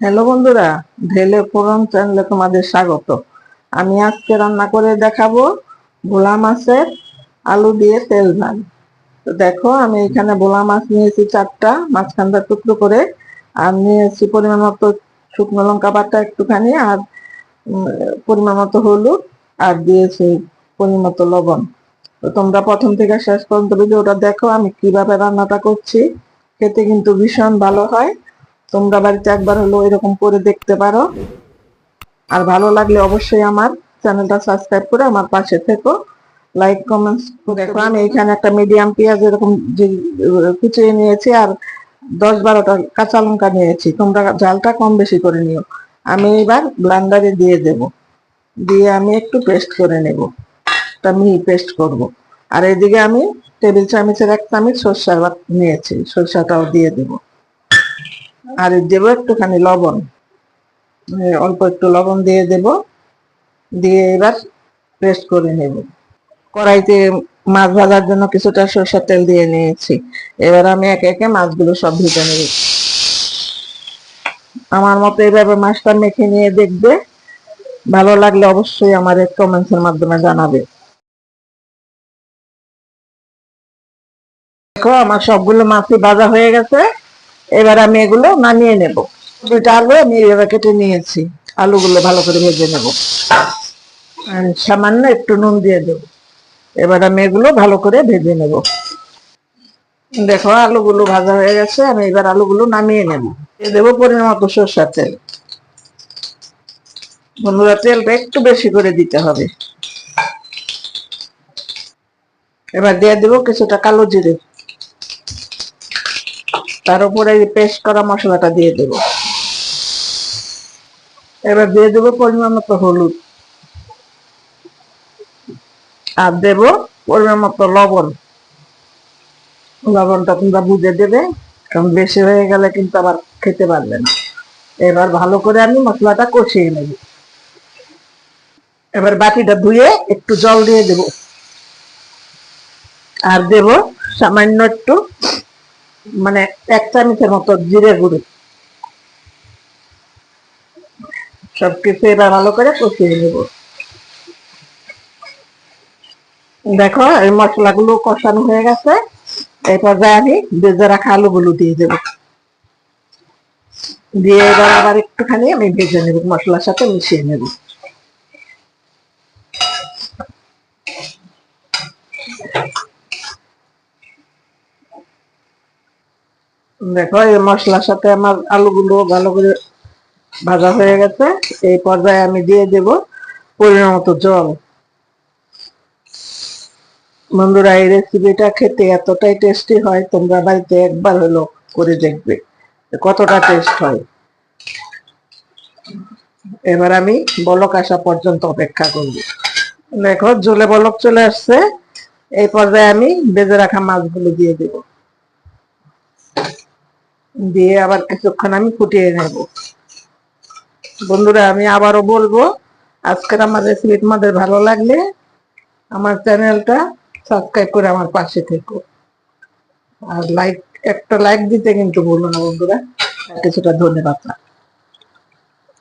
Hello বন্ধুরা, ঢেলে ফোরন চ্যানেলে তোমাদের স্বাগত। আমি আজকে রান্না করে দেখাবো ভোলা মাছের আলু দিয়ে তেল ঝাল তো দেখো, আমি এখানে ভোলা মাছ নিয়েছি চারটা, মাঝখানটা টুকরো করে, আর নিয়েছি পরিমাণ মতো শুকনো লঙ্কা বাটা একটুখানি আর পরিমাণ মতো হলুদ, আর দিয়েছি পরিমাণ মতো লবণ। তো তোমরা প্রথম থেকে শেষ পর্যন্ত ভিডিওটা দেখো, আমি কীভাবে রান্নাটা করছি। খেতে কিন্তু ভীষণ ভালো হয়। তোমরা বাড়িতে একবার হলো এরকম করে দেখতে পারো। আর ভালো লাগলে অবশ্যই আমার চ্যানেলটা সাবস্ক্রাইব করে আমার পাশে থেকো। লাইক কমেন্টস দেখো। আমি এখানে একটা মিডিয়াম পেঁয়াজ এরকম যে কুচিয়ে নিয়েছি আর দশ বারোটা কাঁচা লঙ্কা নিয়েছি। তোমরা জালটা কম বেশি করে নিও। আমি এবার ব্লান্ডারে দিয়ে দেব। দিয়ে আমি একটু পেস্ট করে নেব। একটা মিহি পেস্ট করব। আর এদিকে আমি টেবিল চামচের এক চামচ সরষা নিয়েছি। সরষাটাও দিয়ে দেবো। আর দেব একটুখানি লবণ। অল্প একটু লবণ দিয়ে দেব। দিয়ে এবার পেস্ট করে নেব। কড়াইতে মাছ ভাজার জন্য কিছুটা সরষের তেল দিয়ে নিয়েছি। এবার আমি একে একে মাছগুলো সব ভেজে নেব। আমার মতো এইভাবে মাছটা মেখে নিয়ে দেখবে। ভালো লাগলে অবশ্যই আমার কমেন্টস এর মাধ্যমে জানাবে। দেখো, আমার সবগুলো মাছই ভাজা হয়ে গেছে। এবার আমি এগুলো নামিয়ে নেব। দুইটা আলু আমি এইভাবে কেটে নিয়েছি। আলুগুলো ভালো করে ভেজে নেব। সামান্য একটু নুন দিয়ে দেব। এবার আমি এগুলো ভালো করে ভেজে নেব। দেখো, আলুগুলো ভাজা হয়ে গেছে। আমি এবার আলুগুলো নামিয়ে নেব। দেবো পরিমাণ মতো সরষার তেল। বন্ধুরা, তেলটা একটু বেশি করে দিতে হবে। এবার দিয়ে দেবো কিছুটা কালো জিরে। তার উপরে পেস্ট করা মশলাটা দিয়ে দেব। এবার দিয়ে দেবো পরিমাণ মতো হলুদ। আর দেব পরিমাণ মতো লবণ। লবণটা তোমরা বুঝে দেবে, কারণ বেশি হয়ে গেলে কিন্তু আবার খেতে পারবে না। এবার ভালো করে আমি মশলাটা কষিয়ে নেব। এবার বাটিটা ধুয়ে একটু জল দিয়ে দেব। আর দেব সামান্য একটু মানে এক চামচের মতো জিরে গুঁড়ো। সবকিছু এবার ভালো করে কষিয়ে নেব। দেখো, এই মশলাগুলো কষানো হয়ে গেছে। এই পর্যায়ে আমি ভেজে রাখা আলুগুলো দিয়ে দেব। দিয়ে এবার আবার একটুখানি আমি ভেজে নেব, মশলার সাথে মিশিয়ে নেব। দেখো, এই মশলার সাথে আমার আলুগুলো ভালো করে ভাজা হয়ে গেছে। এই পর্যায়ে আমি দিয়ে দেব পরিমাণ মতো জল। বন্ধুরা, এই রেসিপিটা খেতে এতটাই টেস্টি হয়, তোমরা বাড়িতে একবার হলো করে দেখবে কতটা টেস্ট হয়। এবার আমি বলক আসা পর্যন্ত অপেক্ষা করব। দেখো জলে বলক চলে আসছে। এই পর্যায়ে আমি বেজে রাখা মাছগুলো দিয়ে দেব। দিয়ে আবার কিছুক্ষণ আমি ফুটিয়ে নেব। বন্ধুরা, আমি আবারও বলব, আজকের আমার রেসিপি তোমাদের ভালো লাগলে আমার চ্যানেলটা সাবস্ক্রাইব করে আমার পাশে থেকো। আর লাইক একটা লাইক দিতে কিন্তু ভুলো না বন্ধুরা। কিছুটা ধন্যবাদ।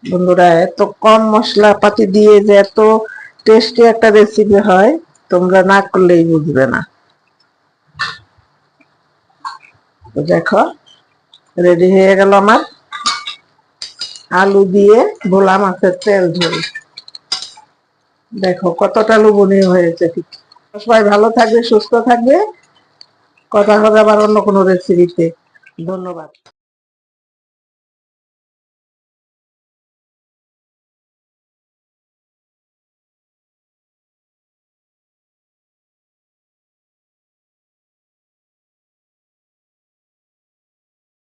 বন্ধুরা, এত কম মশলাপাতি দিয়ে যে এত টেস্টি একটা রেসিপি হয়, তোমরা না করলেই বুঝবে না। দেখো রেডি হয়ে গেল আমার। আলু দিয়ে ভোলা মাছের তেল ঝোল দেখো কতটা লুবনীয় হয়েছে ঠিক। সবাই ভালো থাকবে, সুস্থ থাকবে। কথা হবে আবার অন্য কোনো রেসিপিতে ধন্যবাদ।